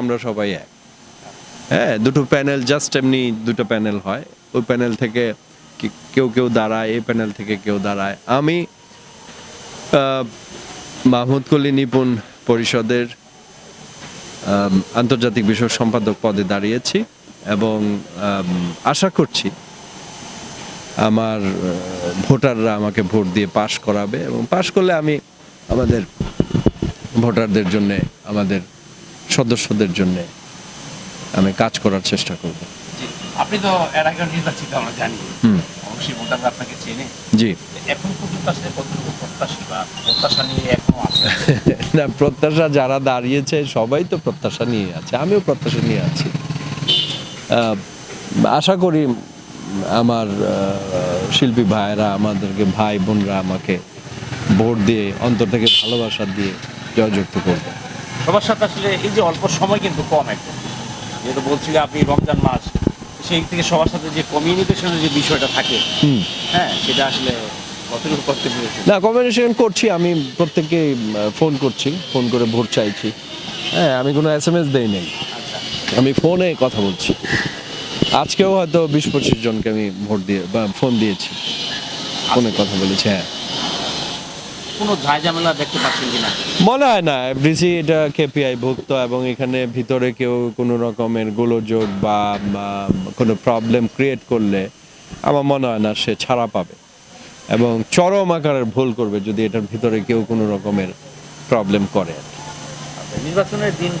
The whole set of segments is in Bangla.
আমরা সবাই এক। হ্যাঁ দুটো প্যানেল জাস্ট এমনি দুটো প্যানেল হয়। ওই প্যানেল থেকে কেউ কেউ দাঁড়ায়, এই প্যানেল থেকে কেউ দাঁড়ায়। আমি মাহমুদ কলি নিপুণ পরিষদের আন্তর্জাতিক বিষয় সম্পাদক পদে দাঁড়িয়েছি এবং আশা করছি আমার ভোটাররা আমাকে ভোট দিয়ে পাশ করাবে এবং পাশ করলে আমি আমাদের ভোটারদের জন্য আমাদের সদস্যদের জন্য আমি কাজ করার চেষ্টা করব। আপনি তো এর আগে নির্বাচিত আমরা জানি। অবশ্যই ভোটাররা আপনাকে চেনে। জি। এখন পর্যন্ত আসলে কতটুকু প্রত্যাশী বা প্রত্যাশা নিয়ে এখনও আছে? না প্রত্যাশা যারা দাঁড়িয়েছে সবাই তো প্রত্যাশা নিয়ে আছে। আমিও প্রত্যাশা নিয়ে আছি। আশা করি আমার শিল্পী ভাইয়েরা আমাদেরকে ভাই বোনরা আমাকে ভোট দিয়ে অন্তর থেকে ভালোবাসা দিয়ে জয়যুক্ত করবে। সবার সাথে আসলে এই যে অল্প সময় কিন্তু কম একদম যেহেতু বলছিলেন আপনি রমজান মাস সেই থেকে সবার সাথে যে কমিউনিকেশনের যে বিষয়টা থাকে হ্যাঁ সেটা আসলে না কমিউনিকেশন করছি আমি প্রত্যেককে ফোন করছি ফোন করে ভোট চাইছি। হ্যাঁ আমি কোনো এস এম এস দেই নাই। আচ্ছা। আমি ফোনে কথা বলছি। আজকেও হয়তো বিশ পঁচিশ জনকে আমি ভোট দিয়ে বা ফোন দিয়েছি। ফোনে কথা বলেছি হ্যাঁ। কোনো ঝামেলা দেখতে পাচ্ছেন কিনা? মনে হয় না। এফডিসি এটা কেপিআই ভুক্ত এবং এখানে ভিতরে কেউ কোনো রকমের গোলযোগ বা কোনো প্রবলেম ক্রিয়েট করলে আমার মনে হয় না সে ছাড়া পাবে। এবং চরম আকারের ভুল করবে যদি এটার ভিতরে কেউ কোনো রকমের প্রবলেম করে। আচ্ছা, নির্বাচনের দিন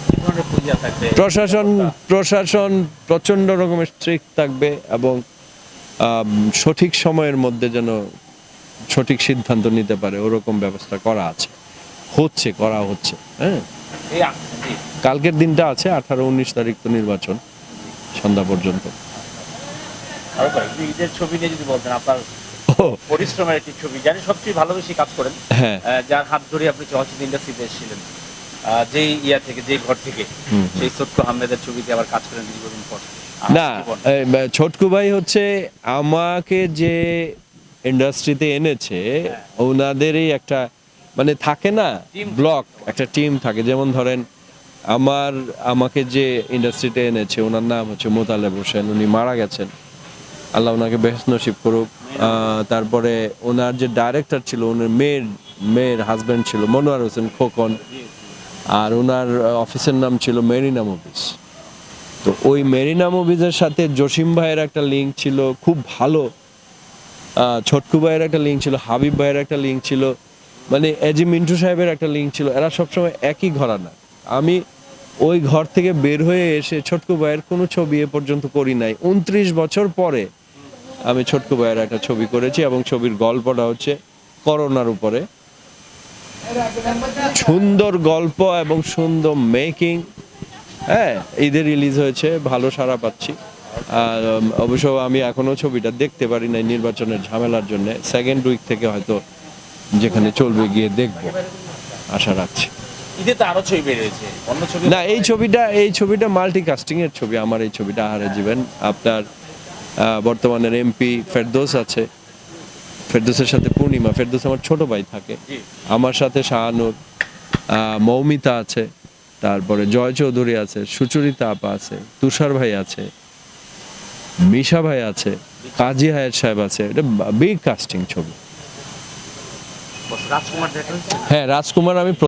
থাকবে? প্রশাসন প্রশাসন প্রচণ্ড রকমের স্ট্রিক্ট থাকবে এবং সঠিক সময়ের মধ্যে যেন সঠিক সিদ্ধান্ত নিতে পারে ওরকম ব্যবস্থা করা আছে। হচ্ছে করা হচ্ছে হ্যাঁ। কালকের দিনটা আছে আঠারো উনিশ তারিখ তো নির্বাচন সন্ধ্যা পর্যন্ত। আরও কয়েক দুই ঈদের ছবি নিয়ে যদি বলতেন আপনার পরিশ্রমের একটি ছবি জানি সবচেয়ে ভালোবেসে কাজ করেন হ্যাঁ। যার হাত ধরে আপনি চলচ্চিত্র ইন্ডাস্ট্রিতে এসেছিলেন। আহ, যেই ইয়া থেকে যেই ঘর থেকে হুম। সেই সত্য আহমেদের ছবিতে আবার কাজ করেন দীর্ঘদিন পর। না ছোটকু ভাই হচ্ছে আমাকে যে ইন্ডাস্ট্রিতে এনেছে ওনাদেরই একটা মানে থাকে না ব্লক একটা টিম থাকে। যেমন ধরেন আমার আমাকে যে ইন্ডাস্ট্রিতে এনেছে ওনার নাম হচ্ছে মোতালেব হোসেন উনি মারা গেছেন। আল্লাহ ওনাকে বেহস নসিব করুক তারপরে ওনার যে ডাইরেক্টর ছিল ওনার মেয়ের মেয়ের হাজব্যান্ড ছিল মনোয়ার হোসেন খোকন। আর ওনার অফিসের নাম ছিল মেরিনা মুভিস তো ওই মেরিনা মুভিজের সাথে জসিম ভাইয়ের একটা লিঙ্ক ছিল খুব ভালো। ছোটকু ভাইয়ের একটা লিঙ্ক ছিল, হাবিব ভাইয়ের একটা লিঙ্ক ছিল মানে এজি মিন্টু সাহেবের একটা লিঙ্ক ছিল, এরা সবসময় একই ঘরানা আমি ওই ঘর থেকে বের হয়ে এসে ছোটকু ভাইয়ের কোনো ছবি এ পর্যন্ত করি নাই। উনত্রিশ বছর পরে আমি ছোটকু ভাইয়ের একটা ছবি করেছি এবং ছবির গল্পটা হচ্ছে করোনার উপরে। সুন্দর গল্প এবং সুন্দর মেকিং হ্যাঁ ঈদে রিলিজ হয়েছে, ভালো সাড়া পাচ্ছি। অবশ্য আমি এখনও ছবিটা দেখতে পারি নাই নির্বাচনের ঝামেলার জন্য। সেকেন্ড উইক থেকে হয়তো যেখানে চলবে গিয়ে দেখব। আশা রাখছি। আরও ছবি বের অন্য ছবি না এই ছবিটা এই ছবিটা মাল্টি কাস্টিং এর ছবি আমার এই ছবিটা আহারে জীবন। আপনার বর্তমানের এমপি ফেরদোস আছে। ফেরদোসের সাথে পূর্ণিমা। ফেরদোস আমার ছোট ভাই থাকে। আমার সাথে শাহানুর আহ, মৌমিতা আছে। তারপরে জয় চৌধুরী আছে সুচরিতা আপা আছে তুষার ভাই আছে। মিশা ভাই আছে কাজী হায়াত সাহেব আছে এটা বিগ কাস্টিং ছবি। হ্যাঁ রাজকুমার আমি